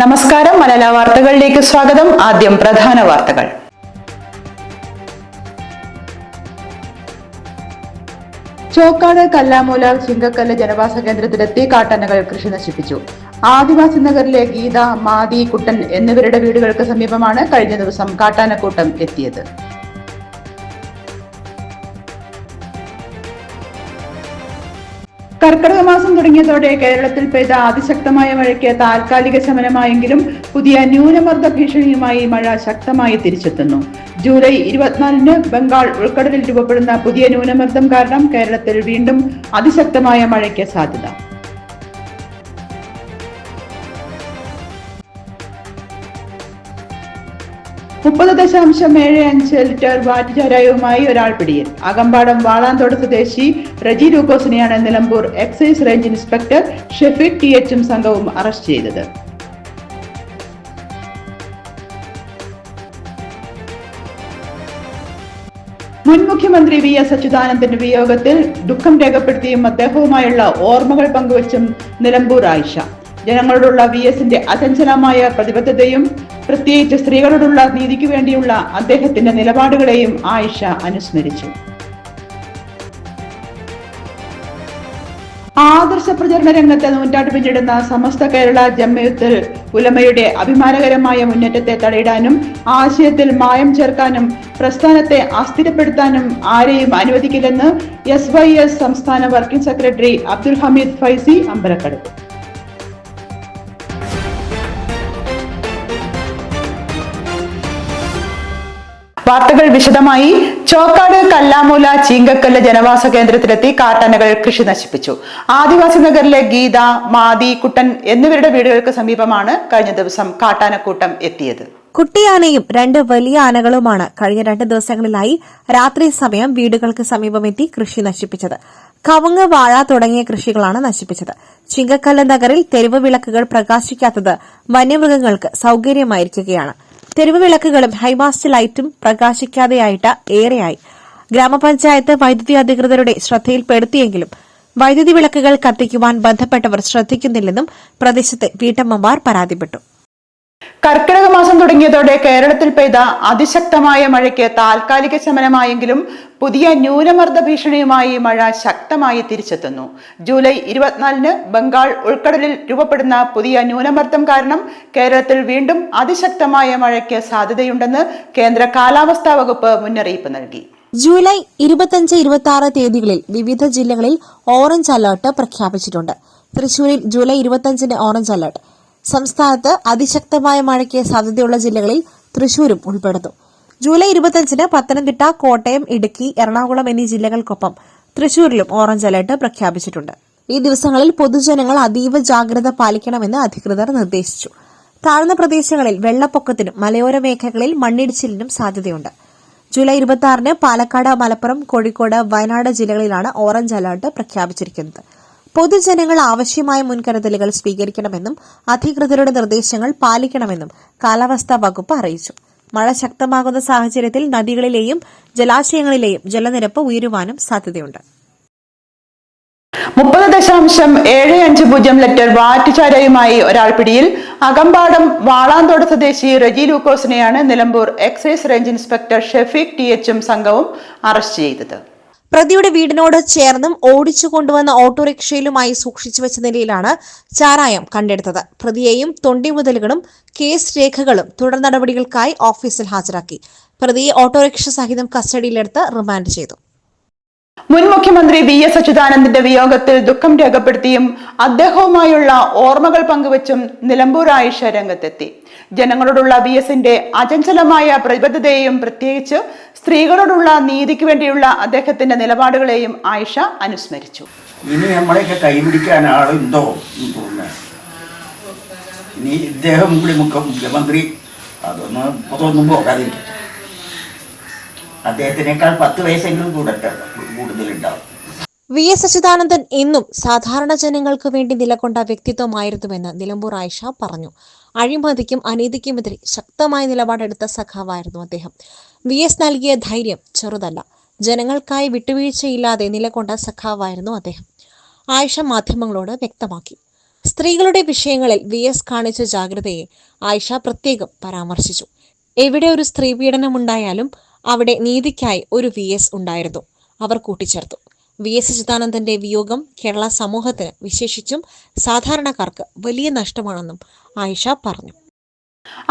നമസ്കാരം. മലയാള വാർത്തകളിലേക്ക് സ്വാഗതം. ആദ്യം പ്രധാന വാർത്തകൾ. ചോക്കാട് കല്ലാമൂല ചിങ്കക്കല്ല് ജനവാസ കേന്ദ്രത്തിലെത്തി കാട്ടനകൾ കൃഷി നശിപ്പിച്ചു. ആദിവാസി നഗറിലെ ഗീത മാതി കുട്ടൻ എന്നിവരുടെ വീടുകൾക്ക് സമീപമാണ് കഴിഞ്ഞ ദിവസം കാട്ടാനക്കൂട്ടം എത്തിയത്. കർക്കിടക മാസം തുടങ്ങിയതോടെ കേരളത്തിൽ പെയ്ത അതിശക്തമായ മഴയ്ക്ക് താൽക്കാലിക ശമനമായെങ്കിലും പുതിയ ന്യൂനമർദ്ദ ഭീഷണിയുമായി മഴ ശക്തമായി തിരിച്ചെത്തുന്നു. ജൂലൈ ഇരുപത്തിനാലിന് ബംഗാൾ ഉൾക്കടലിൽ രൂപപ്പെടുന്ന പുതിയ ന്യൂനമർദ്ദം കാരണം കേരളത്തിൽ വീണ്ടും അതിശക്തമായ മഴയ്ക്ക് സാധ്യത. മുപ്പത് ദശാംശം ഏഴ് അഞ്ച് ലിറ്റർ വാറ്റ് ചാരായവുമായി ഒരാൾ പിടിയിൽ. അകമ്പാടം വാളാന്തോട് സ്വദേശി Reji ലൂക്കോസിനെയാണ് Nilambur excise range inspector Shafeeq T എച്ചും സംഘവും അറസ്റ്റ് ചെയ്തത്. മുൻ മുഖ്യമന്ത്രി വി എസ് അച്യുതാനന്ദന്റെ വിയോഗത്തിൽ ദുഃഖം രേഖപ്പെടുത്തിയും അദ്ദേഹവുമായുള്ള ഓർമ്മകൾ പങ്കുവച്ചും നിലമ്പൂർ ആയിഷ. ജനങ്ങളോടുള്ള വി എസിന്റെ അചഞ്ചലമായ പ്രതിബദ്ധതയും പ്രത്യേകിച്ച് സ്ത്രീകളോടുള്ള നീതിക്ക് വേണ്ടിയുള്ള അദ്ദേഹത്തിന്റെ നിലപാടുകളെയും ആയിഷ അനുസ്മരിച്ചു. ആദർശ പ്രചരണ രംഗത്ത് നൂറ്റാണ്ട് പിന്നിടുന്ന സമസ്ത കേരള ജമ്മയത്തിൽ ഉലമയുടെ അഭിമാനകരമായ മുന്നേറ്റത്തെ തടയിടാനും ആശയത്തിൽ മായം ചേർക്കാനും പ്രസ്ഥാനത്തെ അസ്ഥിരപ്പെടുത്താനും ആരെയും അനുവദിക്കില്ലെന്ന് എസ് സംസ്ഥാന വർക്കിംഗ് സെക്രട്ടറി അബ്ദുൽ ഹമീദ് ഫൈസി അമ്പലക്കടവ്. വാർത്തകൾ വിശദമായി. ചോക്കാട് കല്ലാമൂല ചീങ്കക്കല്ല് ജനവാസ കേന്ദ്രത്തിലെത്തി കാട്ടാനകൾ കൃഷി നശിപ്പിച്ചു. ആദിവാസി നഗറിലെ ഗീത മാതി കുട്ടൻ എന്നിവരുടെ വീടുകൾക്ക് സമീപമാണ് കഴിഞ്ഞ ദിവസം കാട്ടാനക്കൂട്ടം എത്തിയത്. കുട്ടിയാനയും രണ്ട് വലിയ ആനകളുമാണ് കഴിഞ്ഞ രണ്ട് ദിവസങ്ങളിലായി രാത്രി സമയം വീടുകൾക്ക് സമീപമെത്തി കൃഷി നശിപ്പിച്ചത്. കവുങ്ങ് വാഴ തുടങ്ങിയ കൃഷികളാണ് നശിപ്പിച്ചത്. ചിങ്കക്കല്ല് നഗറിൽ തെരുവ് വിളക്കുകൾ പ്രകാശിക്കാത്തത് വന്യമൃഗങ്ങൾക്ക് സൌകര്യമായിരിക്കുകയാണ്. തെരുവ് വിളക്കുകളും ഹൈമാസ്റ്റ് ലൈറ്റും പ്രകാശിക്കാതെയായിട്ട് ഏറെയായി. ഗ്രാമപഞ്ചായത്ത് വൈദ്യുതി അധികൃതരുടെ ശ്രദ്ധയിൽപ്പെടുത്തിയെങ്കിലും വൈദ്യുതി വിളക്കുകൾ കത്തിക്കുവാൻ ബന്ധപ്പെട്ടവർ ശ്രദ്ധിക്കുന്നില്ലെന്നും പ്രദേശത്തെ വീട്ടമ്മമാർ പരാതിപ്പെട്ടു. കർക്കിടക മാസം തുടങ്ങിയതോടെ കേരളത്തിൽ പെയ്ത അതിശക്തമായ മഴയ്ക്ക് താൽക്കാലിക ശമനമായെങ്കിലും പുതിയ ന്യൂനമർദ്ദ ഭീഷണിയുമായി മഴ ശക്തമായി തിരിച്ചെത്തുന്നു. ജൂലൈ ഇരുപത്തിനാലിന് ബംഗാൾ ഉൾക്കടലിൽ രൂപപ്പെടുന്ന പുതിയ ന്യൂനമർദ്ദം കാരണം കേരളത്തിൽ വീണ്ടും അതിശക്തമായ മഴയ്ക്ക് സാധ്യതയുണ്ടെന്ന് കേന്ദ്ര കാലാവസ്ഥാ വകുപ്പ് മുന്നറിയിപ്പ് നൽകി. ജൂലൈ ഇരുപത്തഞ്ച് ഇരുപത്തി ആറ് തീയതികളിൽ വിവിധ ജില്ലകളിൽ ഓറഞ്ച് അലർട്ട് പ്രഖ്യാപിച്ചിട്ടുണ്ട്. തൃശൂരിൽ ജൂലൈ ഇരുപത്തഞ്ചിന് ഓറഞ്ച് അലർട്ട്. സംസ്ഥാനത്ത് അതിശക്തമായ മഴയ്ക്ക് സാധ്യതയുള്ള ജില്ലകളിൽ തൃശൂരും ഉൾപ്പെടുന്നു. ജൂലൈ ഇരുപത്തിയഞ്ചിന് പത്തനംതിട്ട കോട്ടയം ഇടുക്കി എറണാകുളം എന്നീ ജില്ലകൾക്കൊപ്പം തൃശൂരിലും ഓറഞ്ച് അലർട്ട് പ്രഖ്യാപിച്ചിട്ടുണ്ട്. ഈ ദിവസങ്ങളിൽ പൊതുജനങ്ങൾ അതീവ ജാഗ്രത പാലിക്കണമെന്ന് അധികൃതർ നിർദ്ദേശിച്ചു. താഴ്ന്ന പ്രദേശങ്ങളിൽ വെള്ളപ്പൊക്കത്തിനും മലയോര മേഖലകളിൽ മണ്ണിടിച്ചിലിനും സാധ്യതയുണ്ട്. ജൂലൈ ഇരുപത്തി പാലക്കാട് മലപ്പുറം കോഴിക്കോട് വയനാട് ജില്ലകളിലാണ് ഓറഞ്ച് അലർട്ട് പ്രഖ്യാപിച്ചിരിക്കുന്നത്. പൊതുജനങ്ങൾ ആവശ്യമായ മുൻകരുതലുകൾ സ്വീകരിക്കണമെന്നും അധികൃതരുടെ നിർദ്ദേശങ്ങൾ പാലിക്കണമെന്നും കാലാവസ്ഥാ വകുപ്പ് അറിയിച്ചു. മഴ ശക്തമാകുന്ന സാഹചര്യത്തിൽ നദികളിലെയും ജലാശയങ്ങളിലെയും ജലനിരപ്പ് ഉയരുവാനും സാധ്യതയുണ്ട്. മുപ്പത് ദശാംശം ഏഴ് അഞ്ച് പൂജ്യം ലിറ്റർ വാറ്റുചാരയുമായി ഒരാൾ പിടിയിൽ അകമ്പാടം വാളാന്തോട് സ്വദേശി Reji ലൂക്കോസിനെയാണ് Nilambur excise range inspector Shafeeq T എച്ചും സംഘവും അറസ്റ്റ് ചെയ്തത്. പ്രതിയുടെ വീടിനോട് ചേർന്നും ഓടിച്ചു കൊണ്ടുവന്ന ഓട്ടോറിക്ഷയിലുമായി സൂക്ഷിച്ചു വെച്ച നിലയിലാണ് ചാരായം കണ്ടെടുത്തത്. പ്രതിയെയും തൊണ്ടി മുതലുകളും കേസ് രേഖകളും തുടർ നടപടികൾക്കായി ഓഫീസിൽ ഹാജരാക്കി. പ്രതിയെ ഓട്ടോറിക്ഷ സഹിതം കസ്റ്റഡിയിലെടുത്ത് റിമാൻഡ് ചെയ്തു. മുൻ മുഖ്യമന്ത്രി വി എസ് അച്യുതാനന്ദന്റെ വിയോഗത്തിൽ ദുഃഖം രേഖപ്പെടുത്തിയും അദ്ദേഹവുമായുള്ള ഓർമ്മകൾ പങ്കുവച്ചും നിലമ്പൂർ ആയിഷ രംഗത്തെത്തി. ജനങ്ങളോടുള്ള വി എസിന്റെ അചഞ്ചലമായ പ്രതിബദ്ധതയെയും പ്രത്യേകിച്ച് സ്ത്രീകളോടുള്ള നീതിക്ക് വേണ്ടിയുള്ള അദ്ദേഹത്തിന്റെ നിലപാടുകളെയും ആയിഷ അനുസ്മരിച്ചു. ഇനി നമ്മളെയൊക്കെ കൈപിടിക്കാൻ ആളുണ്ടോ എന്ന് തോന്നുന്നു. ഇനി ഇദ്ദേഹം കൂടി മുഖ്യമന്ത്രി അതൊന്നും അതൊന്നും പോകാതിരിക്കട്ടെ അദ്ദേഹത്തിനേക്കാൾ പത്ത് വയസ്സെങ്കിലും കൂടട്ടെ കൂടുതലുണ്ടാവും. വി എസ് അച്യുതാനന്ദൻ എന്നും സാധാരണ ജനങ്ങൾക്ക് വേണ്ടി നിലകൊണ്ട വ്യക്തിത്വമായിരുന്നുവെന്ന് നിലമ്പൂർ ആയിഷ പറഞ്ഞു. അഴിമതിക്കും അനീതിക്കുമെതിരെ ശക്തമായ നിലപാടെടുത്ത സഖാവായിരുന്നു അദ്ദേഹം. വി എസ് നൽകിയ ധൈര്യം ചെറുതല്ല. ജനങ്ങൾക്കായി വിട്ടുവീഴ്ചയില്ലാതെ നിലകൊണ്ട സഖാവായിരുന്നു അദ്ദേഹം. ആയിഷ മാധ്യമങ്ങളോട് വ്യക്തമാക്കി. സ്ത്രീകളുടെ വിഷയങ്ങളിൽ വി എസ് കാണിച്ച ജാഗ്രതയെ ആയിഷ പ്രത്യേകം പരാമർശിച്ചു. എവിടെ ഒരു സ്ത്രീ പീഡനം ഉണ്ടായാലും അവിടെ നീതിക്കായി ഒരു വി എസ് ഉണ്ടായിരുന്നു. അവർ കൂട്ടിച്ചേർത്തു. വി എസ് ചിദാനന്ദന്റെ വിയോഗം കേരള സമൂഹത്തിന് വിശേഷിച്ചും സാധാരണക്കാർക്ക് വലിയ നഷ്ടമാണെന്നും ആയിഷ പറഞ്ഞു.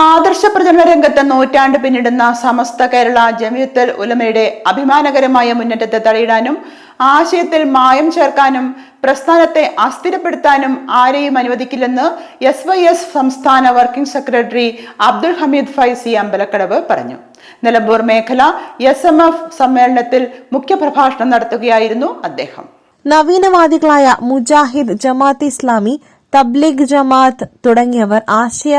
ആദർശ പ്രചരണ രംഗത്ത് നൂറ്റാണ്ട് പിന്നിടുന്ന സമസ്ത കേരള ജമിയത്തൽ ഉലമയുടെ അഭിമാനകരമായ മുന്നേറ്റത്തെ തടയിടാനും ആശയത്തിൽ മായം ചേർക്കാനും പ്രസ്ഥാനത്തെ അസ്ഥിരപ്പെടുത്താനും ആരെയും അനുവദിക്കില്ലെന്ന് എസ് വൈ എസ് സംസ്ഥാന വർക്കിംഗ് സെക്രട്ടറി അബ്ദുൾ ഹമീദ് ഫൈസി അമ്പലക്കടവ് പറഞ്ഞു. നിലമ്പൂർ മേഖല എസ് എം എഫ് സമ്മേളനത്തിൽ മുഖ്യപ്രഭാഷണം നടത്തുകയായിരുന്നു അദ്ദേഹം. നവീനവാദികളായ മുജാഹിദ് ജമാഅത്ത് ഇസ്ലാമി തബ്ലീഗ് ജമാഅത്ത് തുടങ്ങിയവർ ആശയ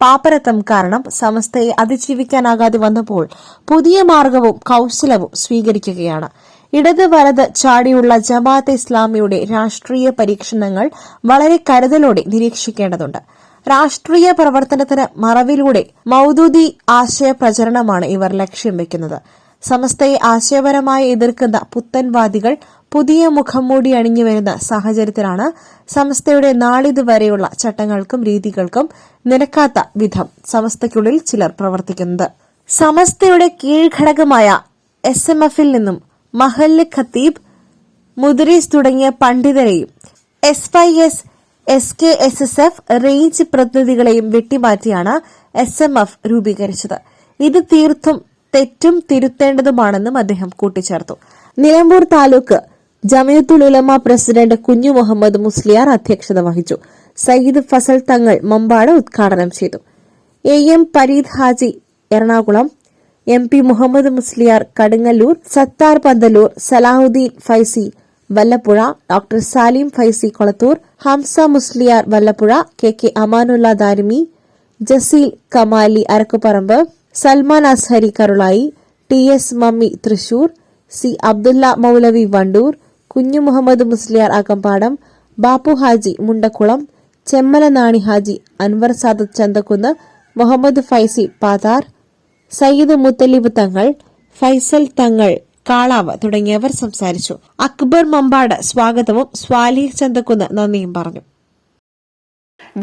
പാപ്പരത്വം കാരണം സമസ്തയെ അതിജീവിക്കാനാകാതെ വന്നപ്പോൾ പുതിയ മാർഗവും കൗശലവും സ്വീകരിക്കുകയാണ്. ഇടത് വലത് ചാടിയുള്ള ജമാഅത്ത് ഇസ്ലാമിയുടെ രാഷ്ട്രീയ പരീക്ഷണങ്ങൾ വളരെ കരുതലോടെ നിരീക്ഷിക്കേണ്ടതുണ്ട്. രാഷ്ട്രീയ പ്രവർത്തനത്തിന് മറവിലൂടെ മൗദൂദി ആശയ പ്രചരണമാണ് ഇവർ ലക്ഷ്യം വെക്കുന്നത്. സമസ്തയെ ആശയപരമായി എതിർക്കുന്ന പുത്തൻവാദികൾ പുതിയ മുഖംമൂടി അണിഞ്ഞു വരുന്ന സാഹചര്യത്തിലാണ് സമസ്തയുടെ നാളിതുവരെയുള്ള ചട്ടങ്ങൾക്കും രീതികൾക്കും നിരക്കാത്ത വിധം സമസ്തയ്ക്കുള്ളിൽ ചിലർ പ്രവർത്തിക്കുന്നത്. സമസ്തയുടെ കീഴ്ഘടകമായ എസ് എം എഫിൽ നിന്നും മഹല്ല് ഖത്തീബ് മുദ്രീസ് തുടങ്ങിയ പണ്ഡിതരെയും S Y S S K S S F range പ്രതിനിധികളെയും വെട്ടിമാറ്റിയാണ് എസ് എം എഫ് രൂപീകരിച്ചത്. ഇത് തീർത്തും തെറ്റും തിരുത്തേണ്ടതുമാണെന്നും അദ്ദേഹം കൂട്ടിച്ചേർത്തു. നിലമ്പൂർ താലൂക്ക് ജമയത്തുൽ ഉലമ പ്രസിഡന്റ് കുഞ്ഞു മുഹമ്മദ് മുസ്ലിയാർ അധ്യക്ഷത വഹിച്ചു. സയ്യിദ് ഫസൽ തങ്ങൾ മമ്പാട് ഉദ്ഘാടനം ചെയ്തു. A M Pareed Haji Ernakulam. M P Muhammad Musliyar Kadungallur. Sathar Panthalloor Salahuddeen Faizy Vallappuzha. Doctor Salim Faizy Kolathur. Hamza Musliyar Vallappuzha. K K Amanulla Darimi. Jaseel Kamali Arakkuparamba. Salman Azhari Karulai. T S Mammi Thrissur. C Abdulla Maulavi Wandoor. Kunhu Muhammad Musliyar Akampadam Bapu Haji Mundakkulam Chemmala Nani Haji Anwar Sadath Chanthakkunnu Muhammad Faizy Pathar Sayyid Muthalib തങ്ങൾ ഫൈസൽ തങ്ങൾ കാളാവ് തുടങ്ങിയവർ സംസാരിച്ചു. അക്ബർ മമ്പാട് സ്വാഗതവും സ്വാലിഹ് ചന്തക്കുന്ന് നന്ദിയും പറഞ്ഞു.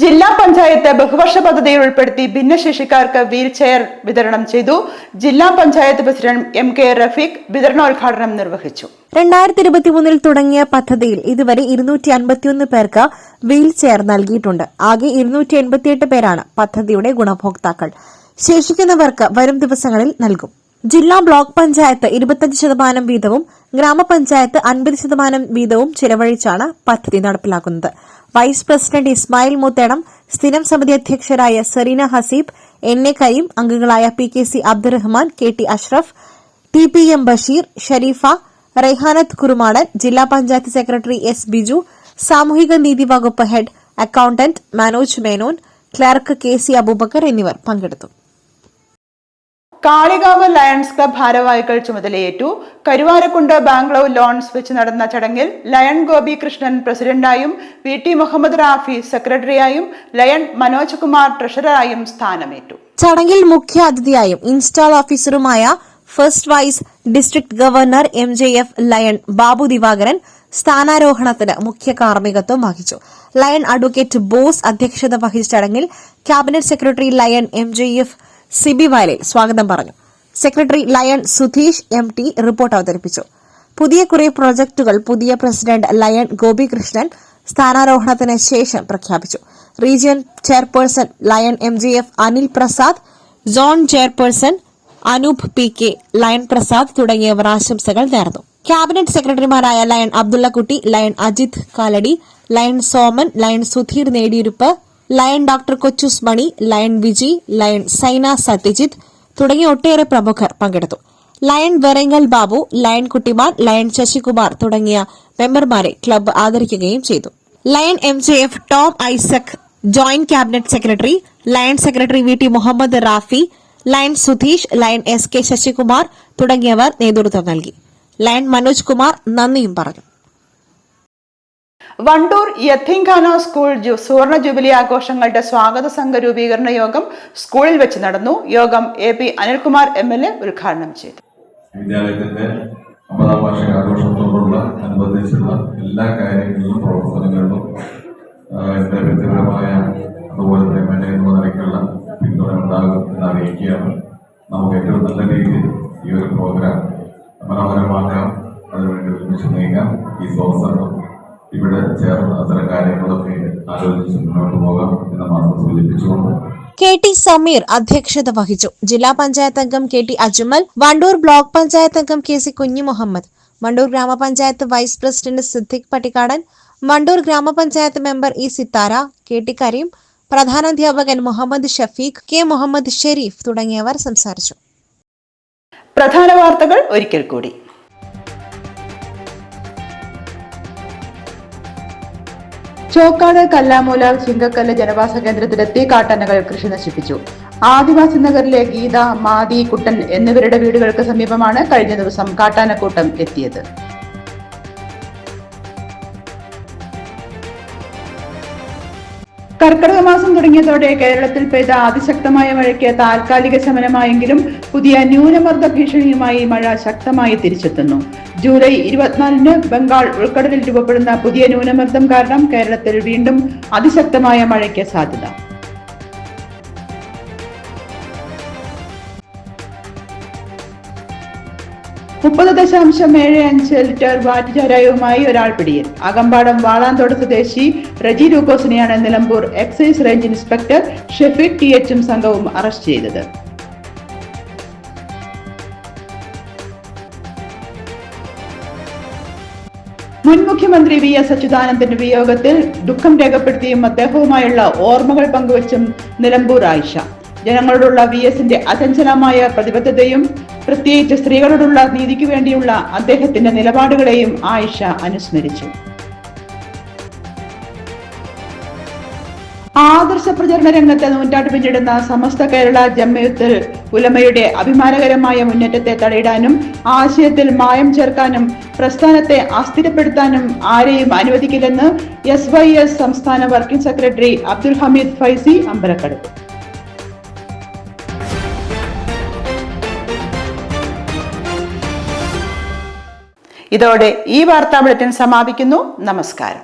ജില്ലാ പഞ്ചായത്ത് ബഹുവർഷ പദ്ധതിയിൽ ഉൾപ്പെടുത്തി ഭിന്നശേഷിക്കാർക്ക് wheel chair വിതരണം ചെയ്തു. ജില്ലാ panchayat president M K Rafeeq വിതരണോദ്ഘാടനം നിർവഹിച്ചു. രണ്ടായിരത്തി ഇരുപത്തിമൂന്നിൽ തുടങ്ങിയ പദ്ധതിയിൽ ഇതുവരെ ഇരുന്നൂറ്റി അൻപത്തിയൊന്ന് പേർക്ക് വീൽ ചെയർ നൽകിയിട്ടുണ്ട്. ആകെ ഇരുന്നൂറ്റി എൺപത്തിയെട്ട് പേരാണ് പദ്ധതിയുടെ ഗുണഭോക്താക്കൾ. ശേഷിക്കുന്നവർക്ക് വരും ദിവസങ്ങളിൽ നൽകും. ജില്ലാ ബ്ലോക്ക് പഞ്ചായത്ത് ഇരുപത്തഞ്ച് ശതമാനം വീതവും ഗ്രാമപഞ്ചായത്ത് അൻപത് ശതമാനം വീതവും ചിലവഴിച്ചാണ് പദ്ധതി നടപ്പിലാക്കുന്നത്. വൈസ് പ്രസിഡന്റ് ഇസ്മായിൽ മുത്തേടം സ്ഥിരം സമിതി അധ്യക്ഷരായ സെറീന ഹസീബ് എൻ എ കരീം അംഗങ്ങളായ P K C Abdurahman K T Ashraf T P M Basheer Shareefa Raihanath Kurumadan ജില്ലാ പഞ്ചായത്ത് സെക്രട്ടറി എസ് ബിജു സാമൂഹിക നീതി വകുപ്പ് head accountant Manoj Menon clerk K C Abubakar എന്നിവർ പങ്കെടുത്തു. കാളികാവ് ലയൺസ് ക്ലബ് ഭാരവാഹികൾ ചുമതലയേറ്റു. കരുവാരക്കുണ്ട് ബാംഗ്ലൂർ ലോൺസ് വെച്ച് നടന്ന ചടങ്ങിൽ ലയൺ ഗോപി കൃഷ്ണൻ പ്രസിഡന്റായും വി ടി മുഹമ്മദ് റാഫി സെക്രട്ടറിയായും ലയൺ മനോജ് കുമാർ ട്രഷററായും സ്ഥാനമേറ്റു. ചടങ്ങിൽ മുഖ്യ അതിഥിയായും install ഓഫീസറുമായ first vice district governor M J F lion Babu Divakaran സ്ഥാനാരോഹണത്തിന് മുഖ്യ കാർമ്മികത്വം വഹിച്ചു. ലയൺ അഡ്വക്കേറ്റ് ബോസ് അധ്യക്ഷത വഹിച്ച ചടങ്ങിൽ cabinet secretary lion M J F Siby Vayalil സ്വാഗതം പറഞ്ഞു. Secretary lion Sudheesh M T report അവതരിപ്പിച്ചു. പുതിയ കുറെ പ്രോജക്ടുകൾ പുതിയ പ്രസിഡന്റ് ലയൺ ഗോപികൃഷ്ണൻ സ്ഥാനാരോഹണത്തിന് ശേഷം പ്രഖ്യാപിച്ചു. Region chairperson lion M G F Anil Prasad zone chairperson Anoop P K lion Prasad തുടങ്ങിയവർ ആശംസകൾ നേർന്നു. ക്യാബിനറ്റ് സെക്രട്ടറിമാരായ lion Abdullakutty lion Ajith Kalady lion Soman lion Sudheer Nediyiruppu lion doctor Kochoose Mani lion Viji lion Saina Sathyajith തുടങ്ങിയ ഒട്ടേറെ പ്രമുഖർ പങ്കെടുത്തു. Lion Verangal Babu lion Kuttiman lion Sasikumar തുടങ്ങിയ മെമ്പർമാരെ ക്ലബ്ബ് ആദരിക്കുകയും ചെയ്തു. Lion M J F Tom Isaac joint cabinet secretary lion secretary V T Muhammad Rafi lion Sudheesh lion S K Sasikumar തുടങ്ങിയവർ നേതൃത്വം നൽകി. ലയൺ മനോജ് കുമാർ നന്ദിയും പറഞ്ഞു. വണ്ടൂർ യത്തിങ്കാന സ്കൂൾ സുവർണ ജൂബിലി ആഘോഷങ്ങളുടെ സ്വാഗത സംഘ രൂപീകരണ യോഗം സ്കൂളിൽ വെച്ച് നടന്നു. യോഗം A P Anilkumar M L A ഉദ്ഘാടനം ചെയ്തു. വിദ്യാലയത്തിന്റെ അമ്പതാം വാർഷിക ആഘോഷത്തോടുള്ള അനുബന്ധിച്ചുള്ള എല്ലാ കാര്യങ്ങളിലും പ്രവർത്തനങ്ങളിലും എന്റെ വ്യക്തിപരമായ അതുപോലെ തന്നെ എം എൽ എ എന്ന നിലയ്ക്കുള്ള പിന്തുണ ഉണ്ടാകും എന്ന് അറിയിക്കുകയാണ് നമുക്ക് ഏറ്റവും നല്ല രീതിയിൽ ഈ ഒരു പ്രോഗ്രാം മനോഹരമാക്കാം അതിനുവേണ്ടി ഒരുമിച്ച് നീങ്ങാം. ഈ സോസറും ഇവിടെ ചേർന്ന് അത്തരം കാര്യങ്ങളൊക്കെ ആലോചിച്ച് മുന്നോട്ട് പോകാം എന്ന് മാത്രം സൂചിപ്പിച്ചുകൊണ്ട് കെ ടി സമീർ അധ്യക്ഷത വഹിച്ചു. ജില്ലാ പഞ്ചായത്ത് അംഗം K T Ajmal Wandoor block panchayat അംഗം കെ സി കുഞ്ഞു മുഹമ്മദ് വണ്ടൂർ ഗ്രാമപഞ്ചായത്ത് വൈസ് പ്രസിഡന്റ് സിദ്ദിഖ് പട്ടിക്കാടൻ വണ്ടൂർ ഗ്രാമപഞ്ചായത്ത് member E Sithara K T Kareem പ്രധാനാധ്യാപകൻ Muhammad Shafeeq K Muhammad Shareef തുടങ്ങിയവർ സംസാരിച്ചു. പ്രധാന വാർത്തകൾ ഒരിക്കൽ കൂടി. ചോക്കാട് കല്ലാമൂല ചിങ്കക്കല്ല് ജനവാസ കേന്ദ്രത്തിലെത്തി കാട്ടനകൾ കൃഷി നശിപ്പിച്ചു. ആദിവാസി നഗറിലെ ഗീത മാതി കുട്ടൻ എന്നിവരുടെ വീടുകൾക്ക് സമീപമാണ് കഴിഞ്ഞ ദിവസം കാട്ടാനക്കൂട്ടം എത്തിയത്. കർക്കിടക മാസം തുടങ്ങിയതോടെ കേരളത്തിൽ പെയ്ത അതിശക്തമായ മഴയ്ക്ക് താൽക്കാലിക ശമനമായെങ്കിലും പുതിയ ന്യൂനമർദ്ദ ഭീഷണിയുമായി മഴ ശക്തമായി തിരിച്ചെത്തുന്നു. ജൂലൈ ഇരുപത്തിനാലിന് ബംഗാൾ ഉൾക്കടലിൽ രൂപപ്പെടുന്ന പുതിയ ന്യൂനമർദ്ദം കാരണം കേരളത്തിൽ വീണ്ടും അതിശക്തമായ മഴയ്ക്ക് സാധ്യത. മുപ്പത് ദശാംശം ഏഴ് അഞ്ച് ലിറ്റർ വാറ്റുചാരായവുമായി ഒരാൾ പിടിയിൽ. അകമ്പാടം വാളാന്തോട് സ്വദേശി Reji ലൂക്കോസിനെയാണ് Nilambur excise range inspector Shafeeq T എച്ചും സംഘവും അറസ്റ്റ് ചെയ്തത്. മുൻ മുഖ്യമന്ത്രി വി എസ് അച്യുതാനന്ദന്റെ വിയോഗത്തിൽ ദുഃഖം രേഖപ്പെടുത്തിയും അദ്ദേഹവുമായുള്ള ഓർമ്മകൾ പങ്കുവച്ചും നിലമ്പൂർ ആയിഷ. ജനങ്ങളോടുള്ള വി എസിന്റെ അചഞ്ചലമായ പ്രതിബദ്ധതയും പ്രത്യേകിച്ച് സ്ത്രീകളോടുള്ള നീതിക്ക് വേണ്ടിയുള്ള അദ്ദേഹത്തിന്റെ നിലപാടുകളെയും ആയിഷ അനുസ്മരിച്ചു. ആദർശ പ്രചരണ രംഗത്ത് നൂറ്റാണ്ട് പിന്നിടുന്ന സമസ്ത കേരള ജമ്മയത്തിൽ ഉലമയുടെ അഭിമാനകരമായ മുന്നേറ്റത്തെ തടയിടാനും ആശയത്തിൽ മായം ചേർക്കാനും പ്രസ്ഥാനത്തെ അസ്ഥിരപ്പെടുത്താനും ആരെയും അനുവദിക്കില്ലെന്ന് എസ് വൈ എസ് സംസ്ഥാന വർക്കിംഗ് സെക്രട്ടറി അബ്ദുൽ ഹമീദ് ഫൈസി അമ്പലക്കട് ഇതോടെ ഈ വാർത്താ ബുള്ളറ്റിൻ സമാപിക്കുന്നു. നമസ്കാരം.